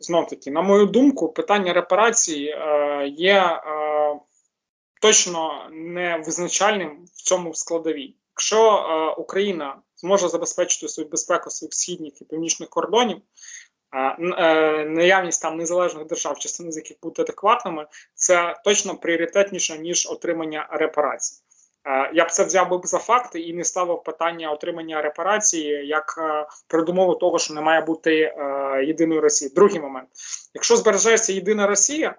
знов таки, на мою думку, питання репарацій е, є е, точно не визначальним в цьому складовій. Якщо е, Україна зможе забезпечити свою безпеку своїх східних і північних кордонів, наявність там незалежних держав, частини з яких будуть адекватними, це точно пріоритетніше ніж отримання репарацій. Е, Я б це взяв би за факти і не ставив питання отримання репарації як е, передумову того, що не має бути е, єдиної Росії. Другий момент: якщо збережеться єдина Росія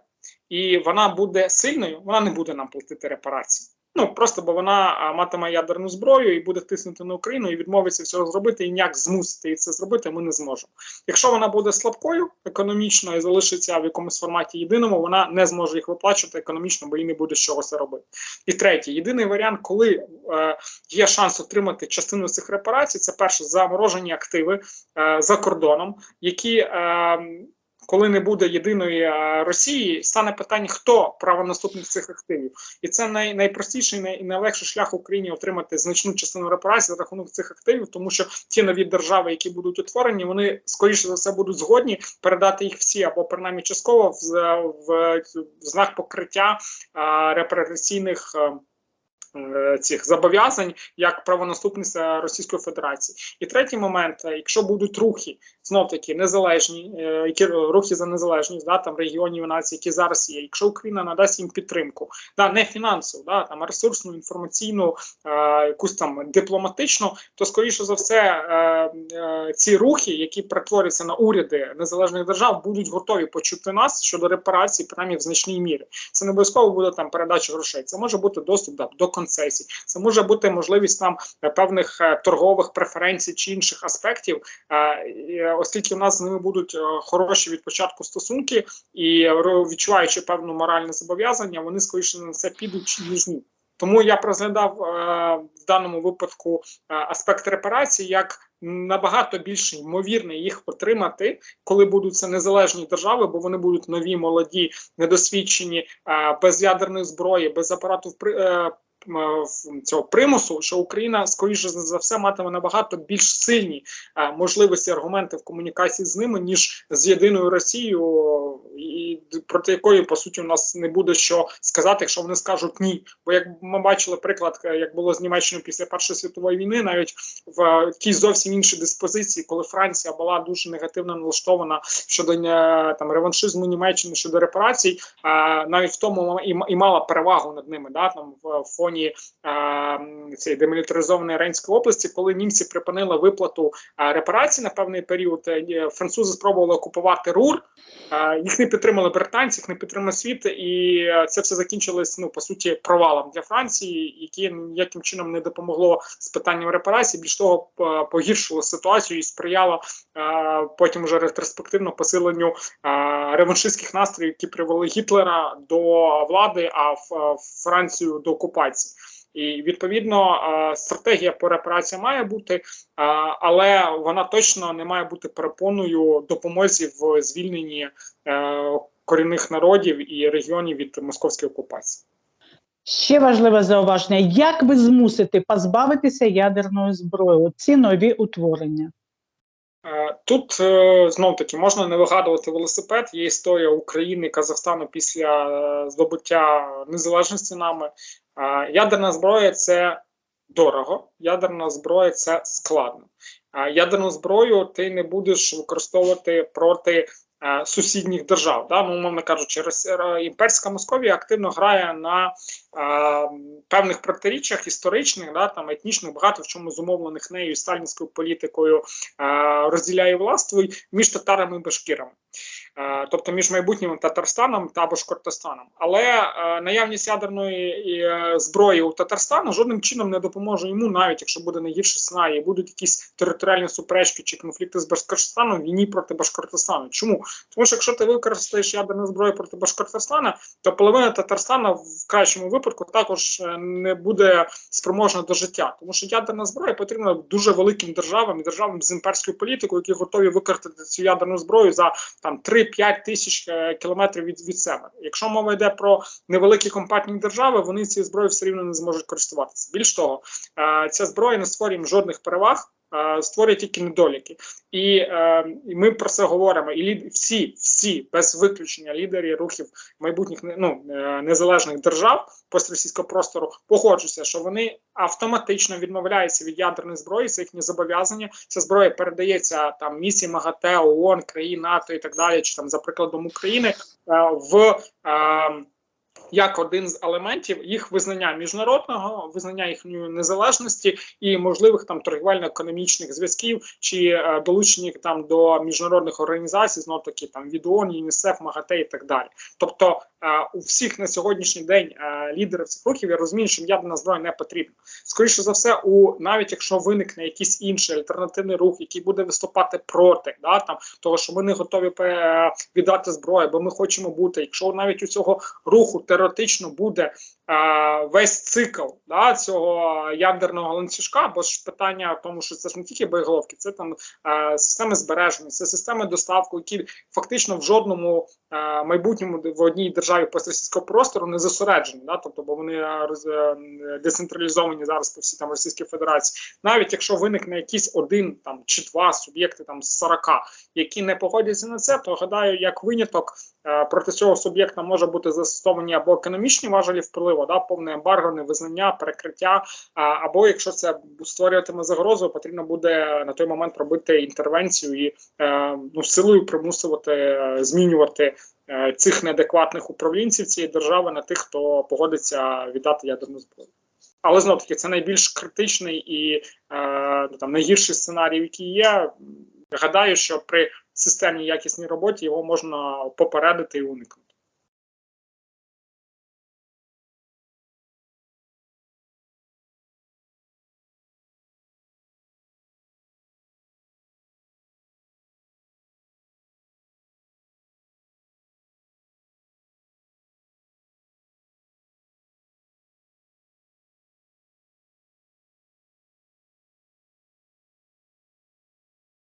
і вона буде сильною, вона не буде нам платити репарації. Ну просто бо вона матиме ядерну зброю і буде тиснути на Україну і відмовиться цього зробити, і ніяк змусити її це зробити. Ми не зможемо. Якщо вона буде слабкою економічно і залишиться в якомусь форматі єдиному, вона не зможе їх виплачувати економічно, бо їй не буде з чого це робити. І третє, єдиний варіант, коли е, є шанс отримати частину цих репарацій, це перше заморожені активи е, за кордоном, які. Е, коли не буде єдиної Росії, стане питання, хто правонаступник цих активів, і це най, найпростіший най, найлегший шлях Україні отримати значну частину репарацій за рахунок цих активів, тому що ті нові держави, які будуть утворені, вони скоріше за все будуть згодні передати їх всі або принаймні частково в, в, в знак покриття репараційних. е, е, Цих зобов'язань як правонаступниця Російської Федерації, і третій момент: е, якщо будуть рухи, знов таки незалежні, е, які рухи за незалежність, да там регіонів і націй, які зараз є. Якщо Україна надасть їм підтримку, да не фінансову, да там ресурсну, інформаційну, е, якусь там дипломатичну, то скоріше за все е, е, ці рухи, які перетворюються на уряди незалежних держав, будуть готові почути нас щодо репарацій, принаймні в значній мірі. Це не обов'язково буде там передача грошей. Це може бути доступ да, до концесій, це може бути можливість там е, певних е, торгових преференцій чи інших аспектів. Е, оскільки в нас з ними будуть хороші від початку стосунки і відчуваючи певну моральне зобов'язання, вони скоріше на це підуть ніж ні. Тому я розглядав в даному випадку аспект репарацій як набагато більш ймовірний їх отримати, коли будуть це незалежні держави, бо вони будуть нові, молоді, недосвідчені, без ядерної зброї, без апарату е, цього примусу, що Україна скоріше за все матиме набагато більш сильні е, можливості аргументи в комунікації з ними ніж з єдиною Росією, і проти якої по суті у нас не буде що сказати, якщо вони скажуть ні. Бо як ми бачили приклад, е, як було з Німеччиною після Першої світової війни, навіть в тій зовсім іншій диспозиції, коли Франція була дуже негативно налаштована щодо е, там реваншизму Німеччини щодо репарацій, навіть в тому і мала перевагу над ними, да там в фоні м, цієї демілітаризованої Рейнської області, коли німці припинили виплату репарацій на певний період, е, французи спробували окупувати Рур. Їх не підтримали британці, їх не підтримав світ, і е, це все закінчилось ну по суті провалом для Франції, яке ніяким чином не допомогло з питанням репарацій. Більш того, погіршило ситуацію і сприяло потім вже ретроспективно посиленню реваншистських настроїв, які привели Гітлера до влади, а Ф- Францію до окупації. І відповідно е, стратегія по репараціям має бути, е, але вона точно не має бути перепоною допомозі в звільненні е, корінних народів і регіонів від московської окупації. Ще важливе зауваження: як ви змусите позбавитися ядерної зброї? Оці нові утворення. Тут знов таки можна не вигадувати велосипед. Є історія України і Казахстану після здобуття незалежності нами. Ядерна зброя це дорого, ядерна зброя це складно. Ядерну зброю ти не будеш використовувати проти сусідніх держав. Да? Ну, умовно кажучи, е, імперська Московія активно грає на е, певних протиріччях історичних, да, там етнічних, багато в чому зумовлених нею сталінською політикою е, розділяє властво між татарами і башкірами. Е, тобто між майбутнім Татарстаном та Башкортостаном. Але е, наявність ядерної е, зброї у Татарстану жодним чином не допоможе йому, навіть якщо буде найгірше сценарій, будуть якісь територіальні суперечки чи конфлікти з Башкортостаном війні проти Башкортостану. Чому? Тому що якщо ти використаєш ядерну зброю проти Башкортостана, то половина Татарстана в кращому випадку також е, не буде спроможна до життя, тому що ядерна зброя потрібна дуже великим державам і державам з імперською політикою, які готові використати цю ядерну зброю за там 3-5 тисяч е, кілометрів від, від себе. Якщо мова йде про невеликі компактні держави, вони цією зброєю все рівно не зможуть користуватися. Більш того, е, ця зброя не створює жодних переваг створює тільки недоліки. І, е, і ми про це говоримо. І лід, всі, всі без виключення лідери рухів майбутніх ну, е, незалежних держав постросійського простору погоджуються, що вони автоматично відмовляються від ядерної зброї, це їхні зобов'язання. Ця зброя передається там місії МАГАТЕ, ООН, країн НАТО і так далі, чи там за прикладом України е, в. Е, як один з елементів їх визнання міжнародного, визнання їхньої незалежності і можливих там торгівельно-економічних зв'язків чи е, долучення там до міжнародних організацій, знов таки там від ООН, ЮНІСЕФ, МАГАТЕ і так далі. Тобто е, у всіх на сьогоднішній день е, лідерів цих рухів я розумію, що ядерна зброя не потрібна. Скоріше за все, у навіть якщо виникне якийсь інший альтернативний рух, який буде виступати проти, да там того, що ми не готові віддати зброю, бо ми хочемо бути. Якщо навіть у цього руху теоретично буде весь цикл да, цього ядерного ланцюжка, бо ж питання в тому, що це ж не тільки боєголовки, це там е, системи збереження, це системи доставки, які фактично в жодному е, майбутньому в одній державі постросійського простору не зосереджені, да, тобто бо вони е, роз, е, децентралізовані зараз по всій там Російській Федерації. Навіть якщо виникне якийсь один там чи два суб'єкти там з 40, які не погодяться на це, то гадаю, як виняток е, проти цього суб'єкта може бути застосовані або економічні важелі впливу, да, повне ембарго, невизнання, перекриття. Або якщо це створюватиме загрозу, потрібно буде на той момент робити інтервенцію і е, ну, силою примусувати е, змінювати е, цих неадекватних управлінців цієї держави на тих, хто погодиться віддати ядерну зброю. Але знов таки це найбільш критичний і е, ну, там найгірший сценарій, який є. Гадаю, що при системній якісній роботі його можна попередити і уникнути.